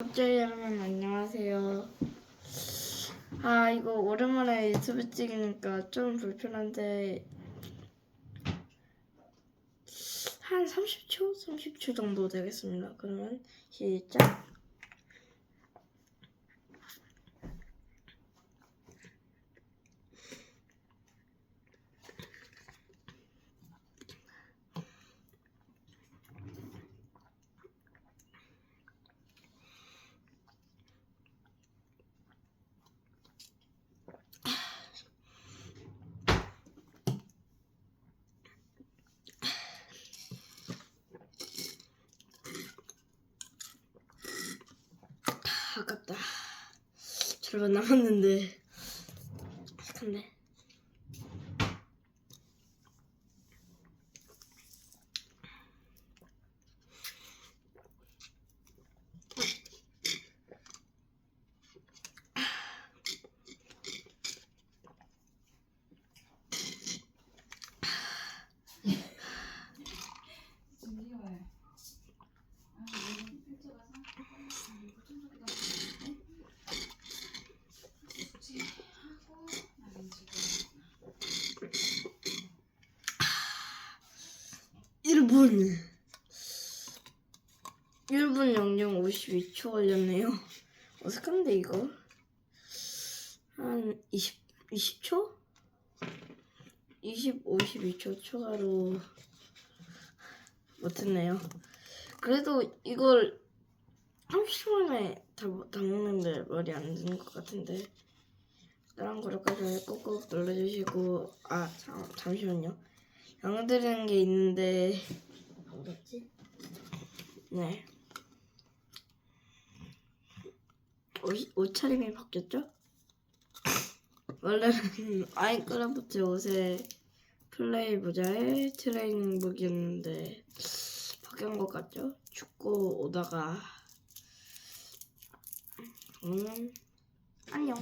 구독자 여러분 안녕하세요. 아 이거 오랜만에 유튜브 찍으니까 좀 불편한데 한 30초? 30초 정도 되겠습니다. 그러면 시작. 아깝다. 절반 남았는데. 근데 잠시만요. 아, 너무 일찍 와서 이거 좀 저기다 굳이 하고 나는 지금 1분 1분 00 52초 걸렸네요. 어색한데 이거 한 20, 20초? 20, 52초 추가로 못했네요. 그래도 이걸 30분에 다, 다 먹는데 말이 안 되는 것 같은데 다른 거로까지 꼭꼭 눌러주시고 아 잠, 잠시만요. 양드리는 게 있는데 어딨지? 네. 옷, 옷차림이 바뀌었죠? 원래는 아이크라프트 옷에 플레이 모자에 트레이닝복이었는데 바뀐 것 같죠? 축구 오다가 저는 안녕